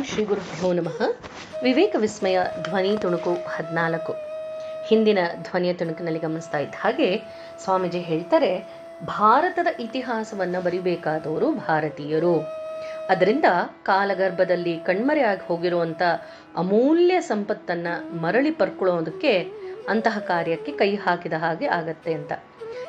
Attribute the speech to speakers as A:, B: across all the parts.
A: ಓಂ ಶ್ರೀ ಗುರುಭ್ಯೋ ನಮಃ. ವಿವೇಕ ವಿಸ್ಮಯ ಧ್ವನಿ ತುಣುಕು ಹದಿನಾಲ್ಕು. ಹಿಂದಿನ ಧ್ವನಿಯ ತುಣುಕಿನಲ್ಲಿ ಗಮನಿಸ್ತಾ ಇದ್ದ ಹಾಗೆ ಸ್ವಾಮೀಜಿ ಹೇಳ್ತಾರೆ, ಭಾರತದ ಇತಿಹಾಸವನ್ನು ಬರಿಬೇಕಾದವರು ಭಾರತೀಯರು. ಅದರಿಂದ ಕಾಲಗರ್ಭದಲ್ಲಿ ಕಣ್ಮರೆಯಾಗಿ ಹೋಗಿರುವಂಥ ಅಮೂಲ್ಯ ಸಂಪತ್ತನ್ನು ಮರಳಿ ಪರ್ಕೊಳ್ಳೋದಕ್ಕೆ ಅಂತಹ ಕಾರ್ಯಕ್ಕೆ ಕೈ ಹಾಕಿದ ಹಾಗೆ ಆಗತ್ತೆ ಅಂತ.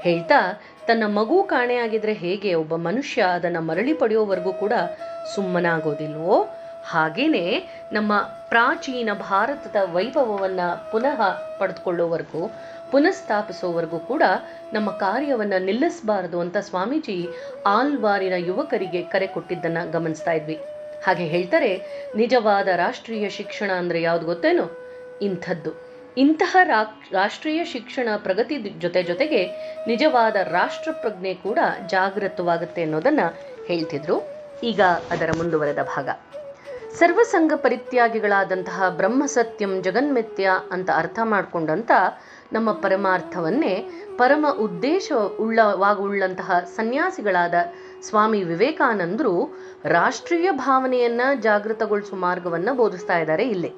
A: ಹೇಳ್ತಾ, ತನ್ನ ಮಗು ಕಾಣೆಯಾಗಿದ್ರೆ ಹೇಗೆ ಒಬ್ಬ ಮನುಷ್ಯ ಅದನ್ನು ಮರಳಿ ಪಡೆಯೋವರೆಗೂ ಕೂಡ ಸುಮ್ಮನಾಗೋದಿಲ್ವೋ? ಹಾಗೇನೆ ನಮ್ಮ ಪ್ರಾಚೀನ ಭಾರತದ ವೈಭವವನ್ನು ಪುನಃ ಪಡೆದುಕೊಳ್ಳೋವರೆಗೂ ಪುನಃಸ್ಥಾಪಿಸೋವರೆಗೂ ಕೂಡ ನಮ್ಮ ಕಾರ್ಯವನ್ನು ನಿಲ್ಲಿಸಬಾರದು ಅಂತ ಸ್ವಾಮೀಜಿ ಆಲ್ವಾರಿನ ಯುವಕರಿಗೆ ಕರೆ ಕೊಟ್ಟಿದ್ದನ್ನು ಗಮನಿಸ್ತಾ ಇದ್ವಿ. ಹಾಗೆ ಹೇಳ್ತಾರೆ, ನಿಜವಾದ ರಾಷ್ಟ್ರೀಯ ಶಿಕ್ಷಣ ಅಂದರೆ ಯಾವುದು ಗೊತ್ತೇನೋ? ಇಂಥದ್ದು. ಇಂತಹ ರಾಷ್ಟ್ರೀಯ ಶಿಕ್ಷಣ ಪ್ರಗತಿ ಜೊತೆ ಜೊತೆಗೆ ನಿಜವಾದ ರಾಷ್ಟ್ರ ಪ್ರಜ್ಞೆ ಕೂಡ ಜಾಗೃತವಾಗುತ್ತೆ ಅನ್ನೋದನ್ನ ಹೇಳ್ತಿದ್ರು. ಈಗ ಅದರ ಮುಂದುವರೆದ ಭಾಗ. ಸರ್ವಸಂಗ ಪರಿತ್ಯಾಗಿಗಳಾದಂತಹ ಬ್ರಹ್ಮಸತ್ಯಂ ಜಗನ್ಮಿತ್ಯ ಅಂತ ಅರ್ಥ ಮಾಡಿಕೊಂಡಂತ ನಮ್ಮ ಪರಮಾರ್ಥವನ್ನೇ ಪರಮ ಉದ್ದೇಶ ಉಳ್ಳವಾಗುಳ್ಳಂತಹ ಸನ್ಯಾಸಿಗಳಾದ ಸ್ವಾಮಿ ವಿವೇಕಾನಂದರು ರಾಷ್ಟ್ರೀಯ ಭಾವನೆಯನ್ನ ಜಾಗೃತಗೊಳಿಸುವ ಮಾರ್ಗವನ್ನ ಬೋಧಿಸ್ತಾ ಇದ್ದಾರೆ ಇಲ್ಲಿ.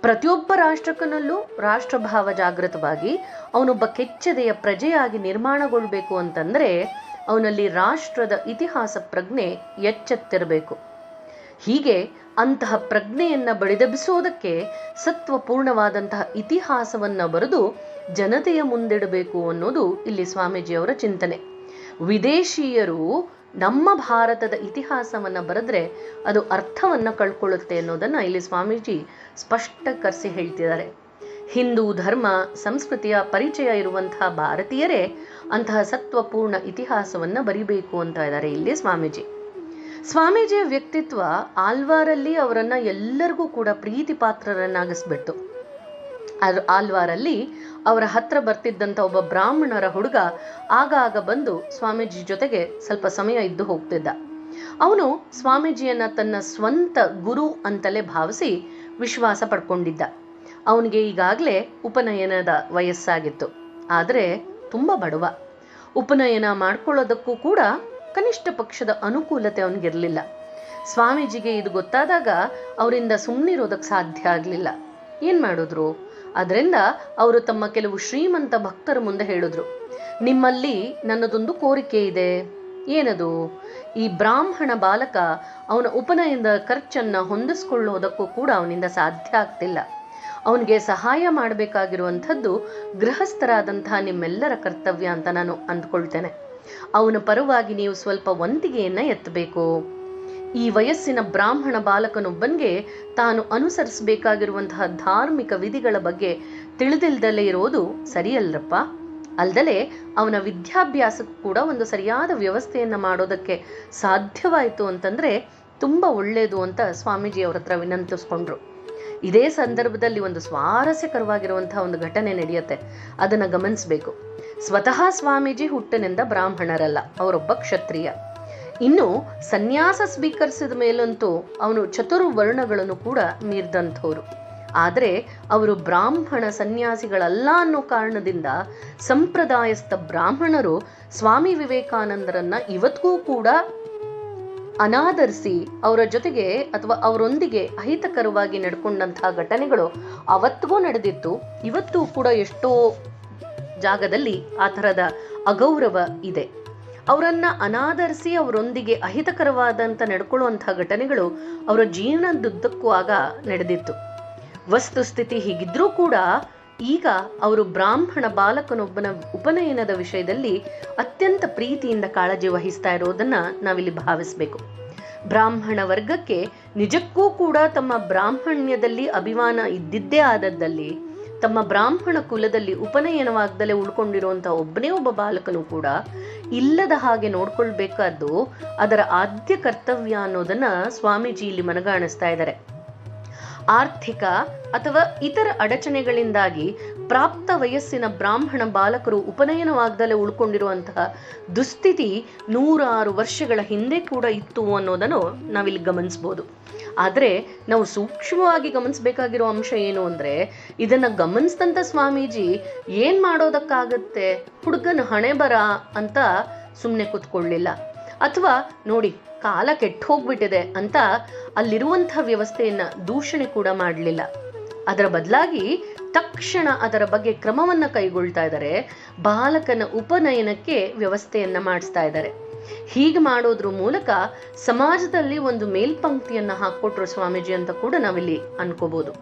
A: ಪ್ರತಿಯೊಬ್ಬ ರಾಷ್ಟ್ರಕನಲ್ಲೂ ರಾಷ್ಟ್ರಭಾವ ಜಾಗೃತವಾಗಿ ಅವನೊಬ್ಬ ಕೆಚ್ಚದೆಯ ಪ್ರಜೆಯಾಗಿ ನಿರ್ಮಾಣಗೊಳ್ಬೇಕು ಅಂತಂದ್ರೆ ಅವನಲ್ಲಿ ರಾಷ್ಟ್ರದ ಇತಿಹಾಸ ಪ್ರಜ್ಞೆ ಎಚ್ಚೆತ್ತಿರಬೇಕು. ಹೀಗೆ ಅಂತಹ ಪ್ರಜ್ಞೆಯನ್ನ ಬಡಿದೆಬ್ಬಿಸೋದಕ್ಕೆ ಸತ್ವಪೂರ್ಣವಾದಂತಹ ಇತಿಹಾಸವನ್ನ ಬರೆದು ಜನತೆಯ ಮುಂದಿಡಬೇಕು ಅನ್ನೋದು ಇಲ್ಲಿ ಸ್ವಾಮೀಜಿಯವರ ಚಿಂತನೆ. ವಿದೇಶೀಯರು ನಮ್ಮ ಭಾರತದ ಇತಿಹಾಸವನ್ನ ಬರೆದ್ರೆ ಅದು ಅರ್ಥವನ್ನ ಕಳ್ಕೊಳ್ಳುತ್ತೆ ಅನ್ನೋದನ್ನ ಇಲ್ಲಿ ಸ್ವಾಮೀಜಿ ಸ್ಪಷ್ಟ ಕರೆಸಿ ಹೇಳ್ತಿದ್ದಾರೆ. ಹಿಂದೂ ಧರ್ಮ, ಸಂಸ್ಕೃತಿಯ ಪರಿಚಯ ಇರುವಂತಹ ಭಾರತೀಯರೇ ಅಂತಹ ಸತ್ವಪೂರ್ಣ ಇತಿಹಾಸವನ್ನ ಬರಿಬೇಕು ಅಂತ ಇದ್ದಾರೆ ಇಲ್ಲಿ ಸ್ವಾಮೀಜಿ. ಸ್ವಾಮೀಜಿಯ ವ್ಯಕ್ತಿತ್ವ ಆಲ್ವಾರಲ್ಲಿ ಅವರನ್ನು ಎಲ್ಲರಿಗೂ ಕೂಡ ಪ್ರೀತಿ ಪಾತ್ರರನ್ನಾಗಿಸ್ಬಿಟ್ಟು ಆಲ್ವಾರಲ್ಲಿ ಅವರ ಹತ್ರ ಬರ್ತಿದ್ದಂಥ ಒಬ್ಬ ಬ್ರಾಹ್ಮಣರ ಹುಡುಗ ಆಗಾಗ ಬಂದು ಸ್ವಾಮೀಜಿ ಜೊತೆಗೆ ಸ್ವಲ್ಪ ಸಮಯ ಇದ್ದು ಹೋಗ್ತಿದ್ದ. ಅವನು ಸ್ವಾಮೀಜಿಯನ್ನ ತನ್ನ ಸ್ವಂತ ಗುರು ಅಂತಲೇ ಭಾವಿಸಿ ವಿಶ್ವಾಸ ಪಡ್ಕೊಂಡಿದ್ದ. ಅವನಿಗೆ ಈಗಾಗಲೇ ಉಪನಯನದ ವಯಸ್ಸಾಗಿತ್ತು. ಆದರೆ ತುಂಬ ಬಡವ. ಉಪನಯನ ಮಾಡ್ಕೊಳ್ಳೋದಕ್ಕೂ ಕೂಡ ಕನಿಷ್ಠ ಪಕ್ಷದ ಅನುಕೂಲತೆ ಅವನಿಗಿರಲಿಲ್ಲ. ಸ್ವಾಮೀಜಿಗೆ ಇದು ಗೊತ್ತಾದಾಗ ಅವರಿಂದ ಸುಮ್ಮನಿರೋದಕ್ಕೆ ಸಾಧ್ಯ ಆಗಲಿಲ್ಲ. ಏನು ಮಾಡಿದ್ರು? ಅದರಿಂದ ಅವರು ತಮ್ಮ ಕೆಲವು ಶ್ರೀಮಂತ ಭಕ್ತರ ಮುಂದೆ ಹೇಳಿದ್ರು, ನಿಮ್ಮಲ್ಲಿ ನನ್ನದೊಂದು ಕೋರಿಕೆ ಇದೆ. ಏನದು? ಈ ಬ್ರಾಹ್ಮಣ ಬಾಲಕ ಅವನ ಉಪನಯನದ ಖರ್ಚನ್ನು ಹೊಂದಿಸ್ಕೊಳ್ಳೋದಕ್ಕೂ ಕೂಡ ಅವನಿಂದ ಸಾಧ್ಯ ಆಗ್ತಿಲ್ಲ. ಅವನಿಗೆ ಸಹಾಯ ಮಾಡಬೇಕಾಗಿರುವಂಥದ್ದು ಗೃಹಸ್ಥರಾದಂತಹ ನಿಮ್ಮೆಲ್ಲರ ಕರ್ತವ್ಯ ಅಂತ ನಾನು ಅಂದ್ಕೊಳ್ತೇನೆ. ಅವನ ಪರವಾಗಿ ನೀವು ಸ್ವಲ್ಪ ವಂತಿಗೆಯನ್ನ ಎತ್ತಬೇಕು. ಈ ವಯಸ್ಸಿನ ಬ್ರಾಹ್ಮಣ ಬಾಲಕನೊಬ್ಬನಿಗೆ ತಾನು ಅನುಸರಿಸಬೇಕಾಗಿರುವಂತಹ ಧಾರ್ಮಿಕ ವಿಧಿಗಳ ಬಗ್ಗೆ ತಿಳಿದಿಲ್ದಲೇ ಇರೋದು ಸರಿಯಲ್ಲಪ್ಪ ಅಲ್ದಲೆ ಅವನ ವಿದ್ಯಾಭ್ಯಾಸಕ್ಕೂ ಕೂಡ ಒಂದು ಸರಿಯಾದ ವ್ಯವಸ್ಥೆಯನ್ನ ಮಾಡೋದಕ್ಕೆ ಸಾಧ್ಯವಾಯಿತು ಅಂತಂದ್ರೆ ತುಂಬಾ ಒಳ್ಳೆಯದು ಅಂತ ಸ್ವಾಮೀಜಿ ಅವ್ರ ಹತ್ರ ವಿನಂತಿಸ್ಕೊಂಡ್ರು. ಇದೇ ಸಂದರ್ಭದಲ್ಲಿ ಒಂದು ಸ್ವಾರಸ್ಯಕರವಾಗಿರುವಂತಹ ಒಂದು ಘಟನೆ ನಡೆಯುತ್ತೆ. ಅದನ್ನ ಗಮನಿಸಬೇಕು. ಸ್ವತಃ ಸ್ವಾಮೀಜಿ ಹುಟ್ಟಿನಿಂದ ಬ್ರಾಹ್ಮಣರಲ್ಲ, ಅವರೊಬ್ಬ ಕ್ಷತ್ರಿಯ. ಇನ್ನು ಸನ್ಯಾಸ ಸ್ವೀಕರಿಸಿದ ಮೇಲಂತೂ ಅವನು ಚತುರ್ವರ್ಣಗಳನ್ನು ಕೂಡ ಮೀರಿದಂಥವ್ರು ಆದರೆ ಅವರು ಬ್ರಾಹ್ಮಣ ಸನ್ಯಾಸಿಗಳಲ್ಲ ಅನ್ನೋ ಕಾರಣದಿಂದ ಸಂಪ್ರದಾಯಸ್ಥ ಬ್ರಾಹ್ಮಣರು ಸ್ವಾಮಿ ವಿವೇಕಾನಂದರನ್ನ ಇವತ್ತಿಗೂ ಕೂಡ ಅನಾದರಿಸಿ ಅವರ ಜೊತೆಗೆ ಅಥವಾ ಅವರೊಂದಿಗೆ ಅಹಿತಕರವಾಗಿ ನಡ್ಕೊಂಡಂತಹ ಘಟನೆಗಳು ಅವತ್ತಿಗೂ ನಡೆದಿತ್ತು. ಇವತ್ತು ಕೂಡ ಎಷ್ಟೋ ಜಾಗದಲ್ಲಿ ಆ ಥರದ ಅಗೌರವ ಇದೆ. ಅವರನ್ನ ಅನಾದರಿಸಿ ಅವರೊಂದಿಗೆ ಅಹಿತಕರವಾದಂಥ ನಡ್ಕೊಳ್ಳುವಂಥ ಘಟನೆಗಳು ಅವರ ಜೀವನದುದ್ದಕ್ಕೂ ಆಗ ನಡೆದಿತ್ತು. ವಸ್ತುಸ್ಥಿತಿ ಹೀಗಿದ್ರೂ ಕೂಡ ಈಗ ಅವರು ಬ್ರಾಹ್ಮಣ ಬಾಲಕನೊಬ್ಬನ ಉಪನಯನದ ವಿಷಯದಲ್ಲಿ ಅತ್ಯಂತ ಪ್ರೀತಿಯಿಂದ ಕಾಳಜಿ ವಹಿಸ್ತಾ ಇರೋದನ್ನ ನಾವಿಲ್ಲಿ ಭಾವಿಸಬೇಕು. ಬ್ರಾಹ್ಮಣ ವರ್ಗಕ್ಕೆ ನಿಜಕ್ಕೂ ಕೂಡ ತಮ್ಮ ಬ್ರಾಹ್ಮಣ್ಯದಲ್ಲಿ ಅಭಿಮಾನ ಇದ್ದಿದ್ದೇ ಆದದ್ದಲ್ಲಿ ತಮ್ಮ ಬ್ರಾಹ್ಮಣ ಕುಲದಲ್ಲಿ ಉಪನಯನವಾಗ್ದಲೇ ಉಳ್ಕೊಂಡಿರುವಂತಹ ಒಬ್ಬನೇ ಒಬ್ಬ ಬಾಲಕನು ಕೂಡ ಇಲ್ಲದ ಹಾಗೆ ನೋಡ್ಕೊಳ್ಬೇಕಾದ್ದು ಅದರ ಆದ್ಯ ಕರ್ತವ್ಯ ಅನ್ನೋದನ್ನ ಸ್ವಾಮೀಜಿ ಇಲ್ಲಿ ಮನಗಾಣಿಸ್ತಾ ಇದ್ದಾರೆ. ಆರ್ಥಿಕ ಅಥವಾ ಇತರ ಅಡಚಣೆಗಳಿಂದಾಗಿ ಪ್ರಾಪ್ತ ವಯಸ್ಸಿನ ಬ್ರಾಹ್ಮಣ ಬಾಲಕರು ಉಪನಯನವಾಗದಲ್ಲೇ ಉಳ್ಕೊಂಡಿರುವಂತಹ ದುಸ್ಥಿತಿ ನೂರಾರು ವರ್ಷಗಳ ಹಿಂದೆ ಕೂಡ ಇತ್ತು ಅನ್ನೋದನ್ನು ನಾವಿಲ್ಲಿ ಗಮನಿಸ್ಬೋದು. ಆದರೆ ನಾವು ಸೂಕ್ಷ್ಮವಾಗಿ ಗಮನಿಸಬೇಕಾಗಿರೋ ಅಂಶ ಏನು ಅಂದ್ರೆ, ಇದನ್ನ ಗಮನಿಸಿದಂಥ ಸ್ವಾಮೀಜಿ ಏನು ಮಾಡೋದಕ್ಕಾಗತ್ತೆ? ಹುಡುಗನ ಹಣೆ ಬರ ಅಂತ ಸುಮ್ಮನೆ ಕೂತ್ಕೊಳ್ಳಿಲ್ಲ. ಅಥವಾ ನೋಡಿ, ಕಾಲ ಕೆಟ್ಟ ಹೋಗ್ಬಿಟ್ಟಿದೆ ಅಂತ ಅಲ್ಲಿರುವಂತಹ ವ್ಯವಸ್ಥೆಯನ್ನ ದೂಷಣೆ ಕೂಡ ಮಾಡಲಿಲ್ಲ. ಅದರ ಬದಲಾಗಿ ತಕ್ಷಣ ಅದರ ಬಗ್ಗೆ ಕ್ರಮವನ್ನು ಕೈಗೊಳ್ತಾ ಇದ್ದಾರೆ. ಬಾಲಕನ ಉಪನಯನಕ್ಕೆ ವ್ಯವಸ್ಥೆಯನ್ನು ಮಾಡಿಸ್ತಾ ಇದ್ದಾರೆ. ಹೀಗೆ ಮಾಡೋದ್ರ ಮೂಲಕ ಸಮಾಜದಲ್ಲಿ ಒಂದು ಮೇಲ್ಪಂಕ್ತಿಯನ್ನು ಹಾಕ್ಕೊಟ್ರು ಸ್ವಾಮೀಜಿ ಅಂತ ಕೂಡ ನಾವಿಲ್ಲಿ ಅನ್ಕೋಬಹುದು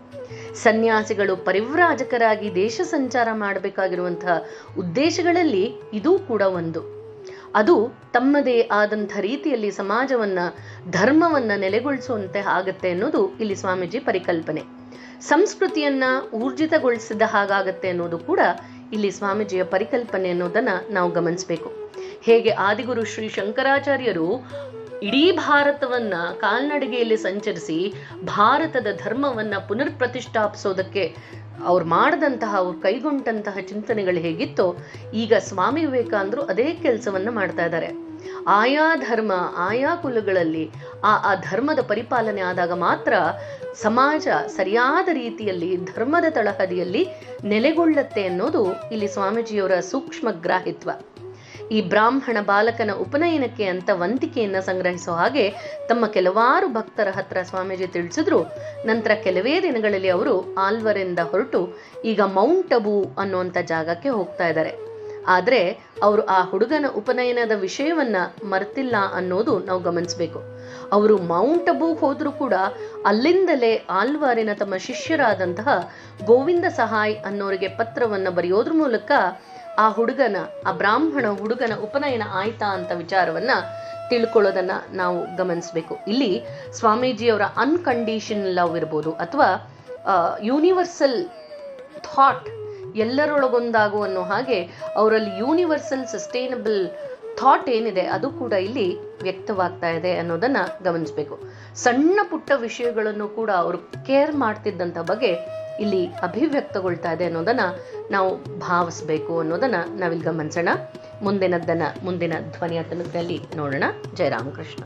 A: ಸನ್ಯಾಸಿಗಳು ಪರಿವ್ರಾಜಕರಾಗಿ ದೇಶ ಸಂಚಾರ ಮಾಡಬೇಕಾಗಿರುವಂತಹ ಉದ್ದೇಶಗಳಲ್ಲಿ ಇದೂ ಕೂಡ ಒಂದು. ಅದು ತಮ್ಮದೇ ಆದಂಥ ರೀತಿಯಲ್ಲಿ ಸಮಾಜವನ್ನ, ಧರ್ಮವನ್ನ ನೆಲೆಗೊಳಿಸುವಂತೆ ಆಗತ್ತೆ ಅನ್ನೋದು ಇಲ್ಲಿ ಸ್ವಾಮೀಜಿ ಪರಿಕಲ್ಪನೆ. ಸಂಸ್ಕೃತಿಯನ್ನ ಊರ್ಜಿತಗೊಳಿಸಿದ ಹಾಗಾಗತ್ತೆ ಅನ್ನೋದು ಕೂಡ ಇಲ್ಲಿ ಸ್ವಾಮೀಜಿಯ ಪರಿಕಲ್ಪನೆ ಅನ್ನೋದನ್ನ ನಾವು ಗಮನಿಸಬೇಕು. ಹೇಗೆ ಆದಿಗುರು ಶ್ರೀ ಶಂಕರಾಚಾರ್ಯರು ಇಡೀ ಭಾರತವನ್ನ ಕಾಲ್ನಡಿಗೆಯಲ್ಲಿ ಸಂಚರಿಸಿ ಭಾರತದ ಧರ್ಮವನ್ನ ಪುನರ್ ಪ್ರತಿಷ್ಠಾಪಿಸೋದಕ್ಕೆ ಅವ್ರು ಮಾಡದಂತಹ, ಅವ್ರು ಕೈಗೊಂಡಂತಹ ಚಿಂತನೆಗಳು ಹೇಗಿತ್ತೋ, ಈಗ ಸ್ವಾಮಿ ವಿವೇಕಾನಂದರು ಅದೇ ಕೆಲಸವನ್ನ ಮಾಡ್ತಾ ಇದ್ದಾರೆ. ಆಯಾ ಧರ್ಮ, ಆಯಾ ಕುಲಗಳಲ್ಲಿ ಆ ಆ ಧರ್ಮದ ಪರಿಪಾಲನೆ ಆದಾಗ ಮಾತ್ರ ಸಮಾಜ ಸರಿಯಾದ ರೀತಿಯಲ್ಲಿ, ಧರ್ಮದ ತಳಹದಿಯಲ್ಲಿ ನೆಲೆಗೊಳ್ಳುತ್ತೆ ಅನ್ನೋದು ಇಲ್ಲಿ ಸ್ವಾಮೀಜಿಯವರ ಸೂಕ್ಷ್ಮ ಗ್ರಾಹಿತ್ವ. ಈ ಬ್ರಾಹ್ಮಣ ಬಾಲಕನ ಉಪನಯನಕ್ಕೆ ಅಂತ ವಂತಿಕೆಯನ್ನ ಸಂಗ್ರಹಿಸೋ ಹಾಗೆ ತಮ್ಮ ಕೆಲವಾರು ಭಕ್ತರ ಹತ್ರ ಸ್ವಾಮೀಜಿ ತಿಳಿಸಿದ್ರು. ನಂತರ ಕೆಲವೇ ದಿನಗಳಲ್ಲಿ ಅವರು ಆಲ್ವರಿಂದ ಹೊರಟು ಈಗ ಮೌಂಟ್ ಅಬು ಅನ್ನುವಂಥ ಜಾಗಕ್ಕೆ ಹೋಗ್ತಾ ಇದ್ದಾರೆ. ಆದ್ರೆ ಅವರು ಆ ಹುಡುಗನ ಉಪನಯನದ ವಿಷಯವನ್ನ ಮರೆತಿಲ್ಲ ಅನ್ನೋದು ನಾವು ಗಮನಿಸಬೇಕು. ಅವರು ಮೌಂಟ್ ಅಬೂ ಹೋದರೂ ಕೂಡ ಅಲ್ಲಿಂದಲೇ ಆಲ್ವಾರಿನ ತಮ್ಮ ಶಿಷ್ಯರಾದಂತಹ ಗೋವಿಂದ ಸಹಾಯ್ ಅನ್ನೋರಿಗೆ ಪತ್ರವನ್ನು ಬರೆಯೋದ್ರ ಮೂಲಕ ಆ ಹುಡುಗನ, ಆ ಬ್ರಾಹ್ಮಣ ಹುಡುಗನ ಉಪನಯನ ಆಯ್ತಾ ಅಂತ ವಿಚಾರವನ್ನ ತಿಳ್ಕೊಳ್ಳೋದನ್ನ ನಾವು ಗಮನಿಸಬೇಕು. ಇಲ್ಲಿ ಸ್ವಾಮೀಜಿಯವರ ಅನ್ಕಂಡೀಷನ್ ಲವ್ ಇರ್ಬೋದು ಅಥವಾ ಯೂನಿವರ್ಸಲ್ ಥಾಟ್ ಎಲ್ಲರೊಳಗೊಂದಾಗು ಅನ್ನೋ ಹಾಗೆ ಅವರಲ್ಲಿ ಯೂನಿವರ್ಸಲ್ ಸಸ್ಟೈನಬಲ್ ಥಾಟ್ ಏನಿದೆ ಅದು ಕೂಡ ಇಲ್ಲಿ ವ್ಯಕ್ತವಾಗ್ತಾ ಇದೆ ಅನ್ನೋದನ್ನ ಗಮನಿಸಬೇಕು. ಸಣ್ಣ ಪುಟ್ಟ ವಿಷಯಗಳನ್ನು ಕೂಡ ಅವರು ಕೇರ್ ಮಾಡ್ತಿದ್ದಂಥ ಬಗ್ಗೆ ಇಲ್ಲಿ ಅಭಿವ್ಯಕ್ತಗೊಳ್ತಾ ಇದೆ ಅನ್ನೋದನ್ನ ನಾವು ಭಾವಿಸ್ಬೇಕು ಅನ್ನೋದನ್ನ ನಾವಿಲ್ಲಿ ಗಮನಿಸೋಣ. ಮುಂದಿನದ್ದನ್ನ, ಮುಂದಿನ ಧ್ವನಿಯ ತನಕದಲ್ಲಿ ನೋಡೋಣ ಜಯರಾಮಕೃಷ್ಣ